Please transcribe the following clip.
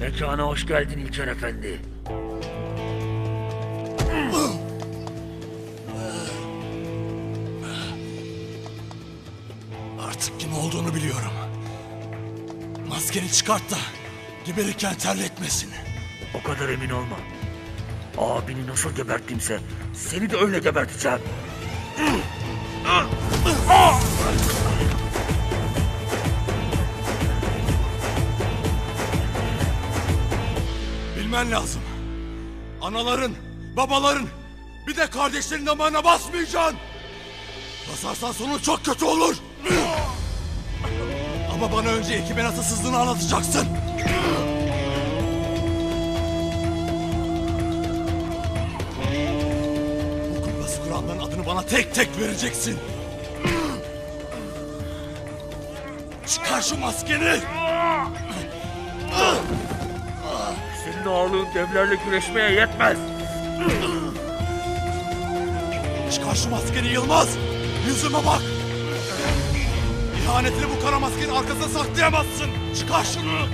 Mekana hoş geldin İlker Efendi. Artık kim olduğunu biliyorum. Maskeni çıkart da geberirken terletmesin. O kadar emin olma. Abini nasıl geberttimse seni de öyle geberteceğim. Bilmen lazım. Anaların, babaların, bir de kardeşlerin damarına basmayacaksın. Basarsan sonu çok kötü olur. Ama bana önce ekibe nasıl sızdığını anlatacaksın. Bu kumpas kuranların adını bana tek tek vereceksin. Çıkar şu maskeni. Senin devlerle güreşmeye yetmez. Çıkar şu maskeni Yılmaz. Yüzüme bak. İhanetini bu kara maskenin arkasına saklayamazsın. Çıkar şunu.